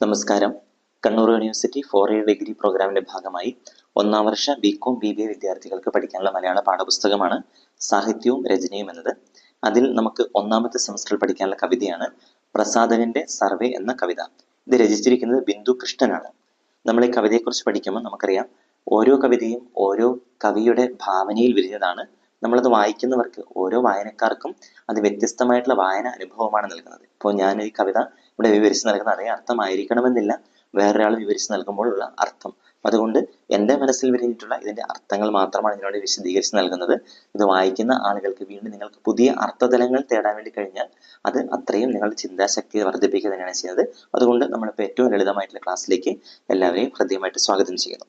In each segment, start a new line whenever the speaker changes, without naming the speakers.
നമസ്കാരം. Kannur university four year degree പ്രോഗ്രാമിന്റെ ഭാഗമായി ഒന്നാം വർഷ B com B B A വിദ്യാർത്ഥികൾക്ക് പഠിക്കാനുള്ള മലയാള പാഠപുസ്തകമാണ് സാഹിത്യവും രചനയും എന്നത്. അതിൽ നമുക്ക് ഒന്നാമത്തെ സെമസ്റ്ററിൽ പഠിക്കാനുള്ള കവിതയാണ് പ്രസാദകന്റെ സർവേ എന്ന കവിത. ഇത് രചിച്ചിരിക്കുന്നത് ബിന്ദു കൃഷ്ണനാണ്. നമ്മൾ ഈ കവിതയെക്കുറിച്ച് പഠിക്കുമ്പോൾ നമുക്കറിയാം ഓരോ കവിതയും ഓരോ കവിയുടെ ഭാവനയിൽ വിരിഞ്ഞതാണ്. നമ്മളത് വായിക്കുന്നവർക്ക് ഓരോ വായനക്കാർക്കും അത് വ്യത്യസ്തമായിട്ടുള്ള വായന അനുഭവമാണ് നൽകുന്നത്. ഇപ്പോൾ ഞാൻ ഈ കവിത ഇവിടെ വിവരിച്ച് നൽകുന്ന അതേ അർത്ഥമായിരിക്കണമെന്നില്ല. വേറൊരാൾ വിവരിച്ച് നൽകുമ്പോഴുള്ള അർത്ഥം. അതുകൊണ്ട് എന്റെ മനസ്സിൽ വിരിഞ്ഞിട്ടുള്ള ഇതിന്റെ അർത്ഥങ്ങൾ മാത്രമാണ് ഇതിനോട് വിശദീകരിച്ച് നൽകുന്നത്. ഇത് വായിക്കുന്ന ആളുകൾക്ക് വീണ്ടും നിങ്ങൾക്ക് പുതിയ അർത്ഥതലങ്ങൾ തേടാൻ വേണ്ടി കഴിഞ്ഞാൽ അത് അത്രയും നിങ്ങളുടെ ചിന്താശക്തി വർദ്ധിപ്പിക്കുക തന്നെയാണ് ചെയ്യുന്നത്. അതുകൊണ്ട് നമ്മളിപ്പോൾ ഏറ്റവും ലളിതമായിട്ടുള്ള ക്ലാസ്സിലേക്ക് എല്ലാവരെയും ഹൃദ്യമായിട്ട് സ്വാഗതം ചെയ്യുന്നു.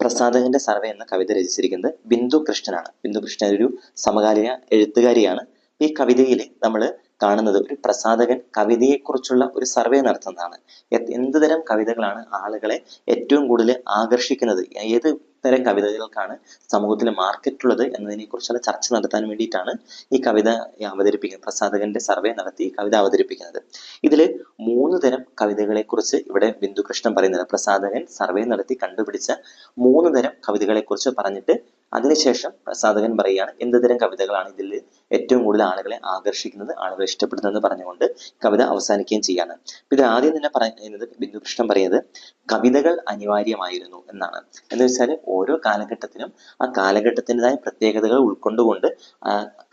പ്രസാദകന്റെ സർവേ എന്ന കവിത രചിച്ചിരിക്കുന്നത് ബിന്ദു കൃഷ്ണനാണ്. ബിന്ദു കൃഷ്ണൻ ഒരു സമകാലിക എഴുത്തുകാരിയാണ്. ഈ കവിതയിൽ നമ്മൾ കാണുന്നത് ഒരു പ്രസാദകൻ കവിതയെക്കുറിച്ചുള്ള ഒരു സർവേ നടത്തുന്നതാണ്. എ- എന്ത് തരം കവിതകളാണ് ആളുകളെ ഏറ്റവും കൂടുതൽ ആകർഷിക്കുന്നത്? ഏത് തരം കവിതകൾക്കാണ് സമൂഹത്തിൽ മാർക്കറ്റുള്ളത് എന്നതിനെ കുറിച്ചുള്ള ചർച്ച നടത്താൻ വേണ്ടിയിട്ടാണ് ഈ കവിത അവതരിപ്പിക്കുന്നത്. പ്രസാധകന്റെ സർവേ നടത്തി കവിത അവതരിപ്പിക്കുന്നത്. ഇതിൽ മൂന്ന് തരം കവിതകളെ കുറിച്ച് ഇവിടെ ബിന്ദുകൃഷ്ണൻ പറയുന്നത് പ്രസാദകൻ സർവേ നടത്തി കണ്ടുപിടിച്ച മൂന്ന് തരം കവിതകളെ കുറിച്ച് പറഞ്ഞിട്ട് അതിനുശേഷം പ്രസാധകൻ പറയുകയാണ് എന്ത് തരം കവിതകളാണ് ഇതിൽ ഏറ്റവും കൂടുതൽ ആളുകളെ ആകർഷിക്കുന്നത് ആളുകൾ ഇഷ്ടപ്പെടുന്നതെന്ന് പറഞ്ഞുകൊണ്ട് കവിത അവസാനിക്കുകയും ചെയ്യാണ്. ഇത് ആദ്യം തന്നെ പറയുന്നത് ബിന്ദുകൃഷ്ണൻ പറയുന്നത് കവിതകൾ അനിവാര്യമായിരുന്നു എന്നാണ്. എന്ന് വെച്ചാൽ ഓരോ കാലഘട്ടത്തിലും ആ കാലഘട്ടത്തിന്റെതായ പ്രത്യേകതകൾ ഉൾക്കൊണ്ടുകൊണ്ട്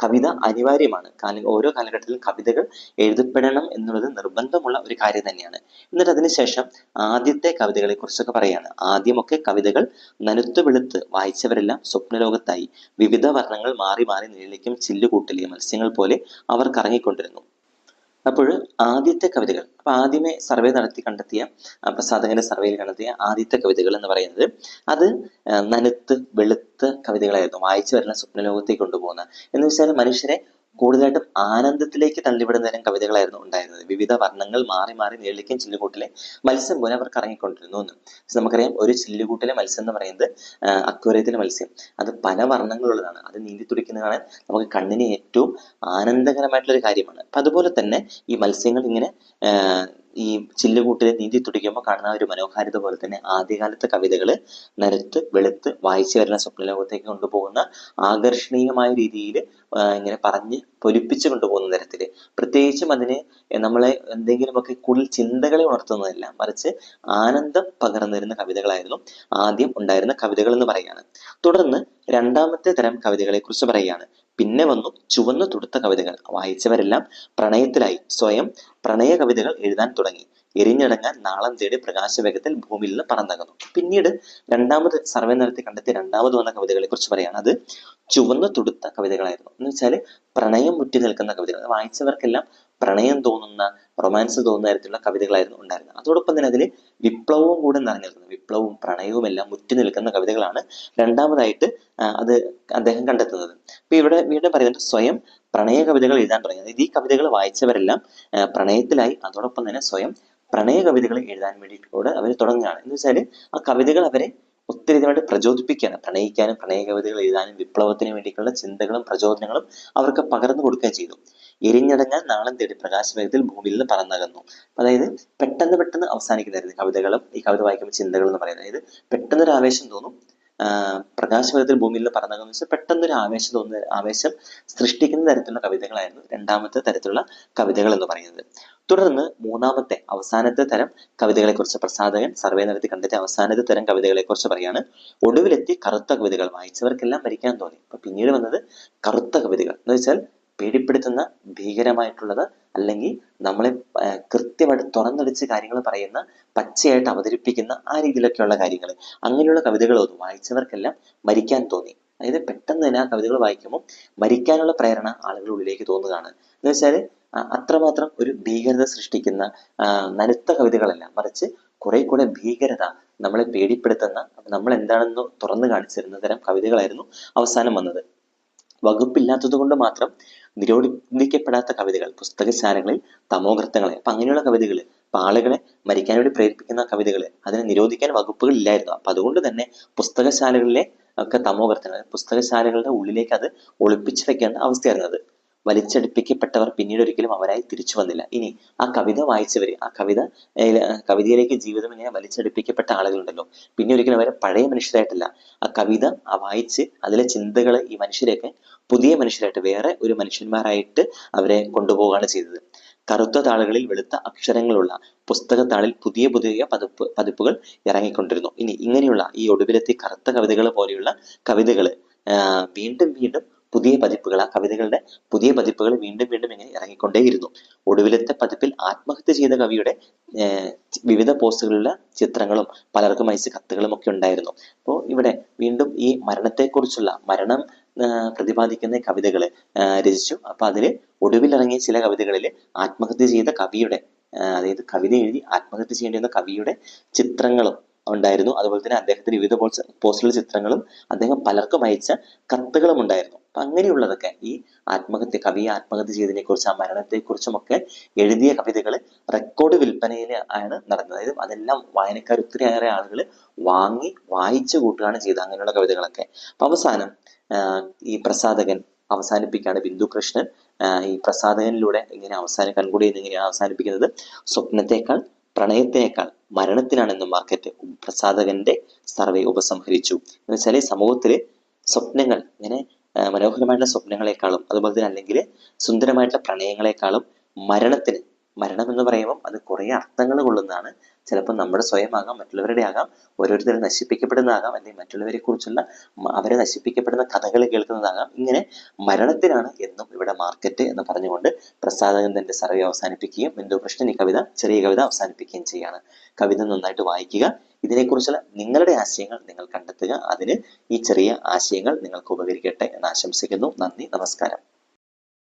കവിത അനിവാര്യമാണ്. കാല ഓരോ കാലഘട്ടത്തിലും കവിതകൾ എഴുതപ്പെടണം എന്നുള്ളത് നിർബന്ധമുള്ള ഒരു കാര്യം തന്നെയാണ്. എന്നിട്ട് അതിനുശേഷം ആദ്യത്തെ കവിതകളെ കുറിച്ചൊക്കെ പറയാണ്. ആദ്യമൊക്കെ കവിതകൾ നനുത്ത് വെളുത്ത് വായിച്ചവരെല്ലാം സ്വപ്നലോകത്തായി. വിവിധ വർണങ്ങൾ മാറി മാറി നീളിക്കും ചില്ലുകൂട്ടിലെ മത്സ്യങ്ങൾ പോലെ അവർ കറങ്ങിക്കൊണ്ടിരുന്നു അപ്പോൾ ആദ്യത്തെ കവിതകൾ അപ്പൊ ആദ്യമേ സർവേ നടത്തി കണ്ടെത്തിയ പ്രസാധകന്റെ സർവേയിൽ കണ്ടെത്തിയ ആദ്യത്തെ കവിതകൾ എന്ന് പറയുന്നത് അത് നനുത്ത് വെളുത്ത കവിതകളായിരുന്നു. വായിച്ചു വരുന്ന സ്വപ്നലോകത്തേക്ക് കൊണ്ടുപോകുന്ന. എന്ന് വെച്ചാൽ മനുഷ്യരെ കൂടുതലായിട്ടും ആനന്ദത്തിലേക്ക് തള്ളിവിടുന്ന കവിതകളായിരുന്നു ഉണ്ടായിരുന്നത്. വിവിധ വർണങ്ങൾ മാറി മാറി നീളിക്കും ചില്ലുകൂട്ടിലെ മത്സ്യം പോലെ അവർക്ക് ഇറങ്ങിക്കൊണ്ടിരുന്നു എന്ന്. നമുക്കറിയാം ഒരു ചില്ലുകൂട്ടിലെ മത്സ്യം എന്ന് പറയുന്നത് അക്വേറിയത്തിലെ മത്സ്യം. അത് പല വർണങ്ങളുള്ളതാണ്. അത് നീന്തി തുടിക്കുന്നതാണ് നമുക്ക് കണ്ണിന് ഏറ്റവും ആനന്ദകരമായിട്ടുള്ള ഒരു കാര്യമാണ്. അപ്പൊ അതുപോലെ തന്നെ ഈ മത്സ്യങ്ങൾ ഇങ്ങനെ ഈ ചില്ലുകൂട്ടിൽ നീന്തി തുടിക്കുമ്പോൾ കാണുന്ന ഒരു മനോഹാരിത പോലെ തന്നെ ആദ്യകാലത്തെ കവിതകൾ നിരത്ത് വെളുത്ത് വായിച്ചു വരുന്ന സ്വപ്നലോകത്തേക്ക് കൊണ്ടുപോകുന്ന ആകർഷണീയമായ രീതിയിൽ ഇങ്ങനെ പറഞ്ഞ് പൊലിപ്പിച്ചു കൊണ്ടുപോകുന്ന തരത്തിൽ പ്രത്യേകിച്ചും അതിന് നമ്മളെ എന്തെങ്കിലുമൊക്കെ കൂടുതൽ ചിന്തകളെ ഉണർത്തുന്നതല്ല മറിച്ച് ആനന്ദം പകർന്നു തരുന്ന കവിതകളായിരുന്നു ആദ്യം ഉണ്ടായിരുന്ന കവിതകൾ എന്ന് പറയുകയാണ്. തുടർന്ന് രണ്ടാമത്തെ തരം കവിതകളെ കുറിച്ച് പറയുകയാണ്. പിന്നെ വന്നു ചുവന്നു തുടുത്ത കവിതകൾ. വായിച്ചവരെല്ലാം പ്രണയത്തിലായി. സ്വയം പ്രണയ കവിതകൾ എഴുതാൻ തുടങ്ങി. എരിഞ്ഞടങ്ങാൻ നാളം തേടി പ്രകാശവേഗത്തിൽ ഭൂമിയിൽ നിന്ന് പറന്നകന്നു. പിന്നീട് രണ്ടാമത് സർവേ നടത്തി കണ്ടെത്തിയ രണ്ടാമത് വന്ന കവിതകളെ കുറിച്ച് പറയുകയാണ്. അത് ചുവന്നു തുടുത്ത കവിതകളായിരുന്നു. എന്ന് വെച്ചാൽ പ്രണയം മുറ്റി നിൽക്കുന്ന കവിതകൾ. വായിച്ചവർക്കെല്ലാം പ്രണയം തോന്നുന്ന റൊമാൻസ് തോന്നുന്ന തരത്തിലുള്ള കവിതകളായിരുന്നു ഉണ്ടായിരുന്നത്. അതോടൊപ്പം തന്നെ അതിൽ വിപ്ലവവും കൂടെ നിറഞ്ഞു നിൽക്കുന്നത് വിപ്ലവവും പ്രണയവും എല്ലാം മുറ്റി നിൽക്കുന്ന കവിതകളാണ് രണ്ടാമതായിട്ട് അത് അദ്ദേഹം കണ്ടെത്തുന്നത്. അപ്പോൾ ഇവിടെ വീണ്ടും പറയുന്നത് സ്വയം പ്രണയ കവിതകൾ എഴുതാൻ തുടങ്ങി അതായത് ഈ കവിതകൾ വായിച്ചവരെല്ലാം പ്രണയത്തിലായി അതോടൊപ്പം തന്നെ സ്വയം പ്രണയ കവിതകൾ എഴുതാൻ വേണ്ടിയിട്ട് അവർ തുടങ്ങുകയാണ്. എന്ന് വെച്ചാൽ ആ കവിതകൾ അവരെ ഒത്തിരി ഇതുമായിട്ട് പ്രചോദിപ്പിക്കുകയാണ് പ്രണയിക്കാനും പ്രണയ കവിതകൾ എഴുതാനും വിപ്ലവത്തിന് വേണ്ടിയിട്ടുള്ള ചിന്തകളും പ്രചോദനങ്ങളും അവർക്ക് പകർന്നു കൊടുക്കുകയും ചെയ്തു. എരിഞ്ഞടങ്ങാൻ നാളം തേടി പ്രകാശവേഗത്തിൽ ഭൂമിയിൽ നിന്ന് പറന്നകന്നു. അതായത് പെട്ടെന്ന് പെട്ടെന്ന് അവസാനിക്കുന്നതായിരുന്നു കവിതകളും ഈ കവിത വായിക്കുമ്പോൾ ചിന്തകൾ എന്ന് പറയുന്നത്. അതായത് പെട്ടെന്ന് ഒരു ആവേശം തോന്നും ആഹ് പ്രകാശവേഗത്തിൽ ഭൂമിയിൽ നിന്ന് പറന്നകന്നു വെച്ചാൽ പെട്ടെന്ന് ഒരു ആവേശം തോന്നുന്ന ആവേശം സൃഷ്ടിക്കുന്ന തരത്തിലുള്ള കവിതകളായിരുന്നു രണ്ടാമത്തെ തരത്തിലുള്ള കവിതകൾ എന്ന് പറയുന്നത്. തുടർന്ന് മൂന്നാമത്തെ അവസാനത്തെ തരം കവിതകളെക്കുറിച്ച് പ്രസാദകൻ സർവേ നടത്തി കണ്ടെത്തിയ അവസാനത്തെ തരം കവിതകളെക്കുറിച്ച് പറയാണ്. ഒടുവിലെത്തി കറുത്ത കവിതകൾ വായിച്ചവർക്കെല്ലാം മരിക്കാൻ തോന്നി. അപ്പൊ പിന്നീട് വന്നത് കറുത്ത കവിതകൾ. എന്ന് വെച്ചാൽ പേടിപ്പെടുത്തുന്ന ഭീകരമായിട്ടുള്ളത് അല്ലെങ്കിൽ നമ്മളെ കൃത്യമായിട്ട് തുറന്നടിച്ച് കാര്യങ്ങൾ പറയുന്ന പച്ചയായിട്ട് അവതരിപ്പിക്കുന്ന ആ രീതിയിലൊക്കെയുള്ള കാര്യങ്ങൾ. അങ്ങനെയുള്ള കവിതകൾ വായിച്ചവർക്കെല്ലാം മരിക്കാൻ തോന്നി. അതായത് പെട്ടെന്ന് തന്നെ ആ കവിതകൾ വായിക്കുമ്പോൾ മരിക്കാനുള്ള പ്രേരണ ആളുകളുടെ ഉള്ളിലേക്ക് തോന്നുകയാണ്. എന്ന് വെച്ചാൽ അത്രമാത്രം ഒരു ഭീകരത സൃഷ്ടിക്കുന്ന നനുത്ത കവിതകളല്ല. മറിച്ച് കുറെ കൂടെ ഭീകരത നമ്മളെ പേടിപ്പെടുത്തുന്ന നമ്മൾ എന്താണെന്ന് തുറന്നു കാണിച്ചിരുന്ന തരം കവിതകളായിരുന്നു അവസാനം വന്നത്. വകുപ്പില്ലാത്തത് കൊണ്ട് മാത്രം നിരോധിക്കപ്പെടാത്ത കവിതകൾ പുസ്തകശാലകളിൽ തമോകൃത്തങ്ങളെ അപ്പം അങ്ങനെയുള്ള കവിതകൾ അപ്പൊ ആളുകളെ മരിക്കാൻ വേണ്ടി പ്രേരിപ്പിക്കുന്ന കവിതകൾ അതിനെ നിരോധിക്കാൻ വകുപ്പുകൾ ഇല്ലായിരുന്നു. അപ്പൊ അതുകൊണ്ട് തന്നെ പുസ്തകശാലകളിലെ ഒക്കെ തമോകൃത്തങ്ങൾ പുസ്തകശാലകളുടെ ഉള്ളിലേക്ക് അത് ഒളിപ്പിച്ചു വെക്കേണ്ട അവസ്ഥയായിരുന്നത് വലിച്ചടിപ്പിക്കപ്പെട്ടവർ പിന്നീട് ഒരിക്കലും അവരായി തിരിച്ചു വന്നില്ല. ഇനി ആ കവിത വായിച്ചവര് ആ കവിത കവിതയിലേക്ക് ജീവിതം ഇങ്ങനെ വലിച്ചടിപ്പിക്കപ്പെട്ട ആളുകളുണ്ടല്ലോ. പിന്നെ ഒരിക്കലും അവരെ പഴയ മനുഷ്യരായിട്ടല്ല. ആ കവിത ആ വായിച്ച് അതിലെ ചിന്തകൾ ഈ മനുഷ്യരെയൊക്കെ പുതിയ മനുഷ്യരായിട്ട് വേറെ ഒരു മനുഷ്യന്മാരായിട്ട് അവരെ കൊണ്ടുപോവുകയാണ് ചെയ്തത്. കറുത്ത താളുകളിൽ വെളുത്ത അക്ഷരങ്ങളുള്ള പുസ്തകത്താളിൽ പുതിയ പുതിയ പതിപ്പ് പതിപ്പുകൾ ഇറങ്ങിക്കൊണ്ടിരുന്നു. ഇനി ഇങ്ങനെയുള്ള ഈ ഒടുവിലത്തെ കറുത്ത കവിതകൾ പോലെയുള്ള കവിതകൾ വീണ്ടും വീണ്ടും പുതിയ പതിപ്പുകൾ ആ കവിതകളുടെ പുതിയ പതിപ്പുകൾ വീണ്ടും വീണ്ടും ഇങ്ങനെ ഇറങ്ങിക്കൊണ്ടേയിരുന്നു. ഒടുവിലത്തെ പതിപ്പിൽ ആത്മഹത്യ ചെയ്ത കവിയുടെ വിവിധ പോസ്റ്റുകളിലുള്ള ചിത്രങ്ങളും പലർക്കും അയച്ച കത്തുകളും ഒക്കെ ഉണ്ടായിരുന്നു. അപ്പോൾ ഇവിടെ വീണ്ടും ഈ മരണത്തെക്കുറിച്ചുള്ള മരണം പ്രതിപാദിക്കുന്ന കവിതകൾ രചിച്ചു. അപ്പൊ അതിൽ ഒടുവിലിറങ്ങിയ ചില കവിതകളിൽ ആത്മഹത്യ ചെയ്ത കവിയുടെ അതായത് കവിത എഴുതി ആത്മഹത്യ ചെയ്യേണ്ടി വന്ന കവിയുടെ ചിത്രങ്ങളും ഉണ്ടായിരുന്നു. അതുപോലെ തന്നെ അദ്ദേഹത്തിന്റെ വിവിധ പോസ്റ്റ് പോസ്റ്റുള്ള ചിത്രങ്ങളും അദ്ദേഹം പലർക്കും അയച്ച കത്തുകളും ഉണ്ടായിരുന്നു അപ്പൊ അങ്ങനെയുള്ളതൊക്കെ ഈ ആത്മഹത്യ കവി ആത്മഹത്യ ചെയ്തതിനെ കുറിച്ച് ആ മരണത്തെ കുറിച്ചും ഒക്കെ എഴുതിയ കവിതകൾ റെക്കോർഡ് വിൽപ്പനയിൽ ആണ് നടന്നത്. അതായത് അതെല്ലാം വായനക്കാർ ഒത്തിരിയേറെ ആളുകൾ വാങ്ങി വായിച്ചു കൂട്ടുകയാണ് ചെയ്തത്. അങ്ങനെയുള്ള കവിതകളൊക്കെ. അപ്പൊ അവസാനം ഈ പ്രസാധകൻ അവസാനിപ്പിക്കുകയാണ് ബിന്ദുകൃഷ്ണൻ. ഈ പ്രസാധകനിലൂടെ ഇങ്ങനെ അവസാനം കൺകൂടി എന്നിങ്ങനെ അവസാനിപ്പിക്കുന്നത് സ്വപ്നത്തെക്കാൾ പ്രണയത്തിനേക്കാൾ മരണത്തിനാണെന്ന് മാർക്കറ്റ് പ്രസാധകന്റെ സർവേ ഉപസംഹരിച്ചു. എന്ന് വെച്ചാൽ സമൂഹത്തിൽ സ്വപ്നങ്ങൾ ഇങ്ങനെ മനോഹരമായിട്ടുള്ള സ്വപ്നങ്ങളെക്കാളും അതുപോലെ തന്നെ അല്ലെങ്കിൽ സുന്ദരമായിട്ടുള്ള പ്രണയങ്ങളെക്കാളും മരണത്തിന് മരണം എന്ന് പറയുമ്പോൾ അത് കുറേ അർത്ഥങ്ങൾ കൊള്ളുന്നതാണ്. ചിലപ്പോൾ നമ്മുടെ സ്വയമാകാം മറ്റുള്ളവരുടെ ആകാം ഓരോരുത്തരെ നശിപ്പിക്കപ്പെടുന്നതാകാം അല്ലെങ്കിൽ മറ്റുള്ളവരെ കുറിച്ചുള്ള അവരെ നശിപ്പിക്കപ്പെടുന്ന കഥകൾ കേൾക്കുന്നതാകാം. ഇങ്ങനെ മരണത്തിനാണ് എന്നും ഇവിടെ മാർക്കറ്റ് എന്ന് പറഞ്ഞുകൊണ്ട് പ്രസാദകൻ തന്റെ സർവേ അവസാനിപ്പിക്കുകയും ബിന്ദു കൃഷ്ണൻ ഈ കവിത ചെറിയ കവിത അവസാനിപ്പിക്കുകയും ചെയ്യാണ്. കവിത നന്നായിട്ട് വായിക്കുക. ഇതിനെക്കുറിച്ചുള്ള നിങ്ങളുടെ ആശയങ്ങൾ നിങ്ങൾ കണ്ടെത്തുക. അതിന് ഈ ചെറിയ ആശയങ്ങൾ നിങ്ങൾക്ക് ഉപകരിക്കട്ടെ എന്ന് ആശംസിക്കുന്നു. നന്ദി. നമസ്കാരം.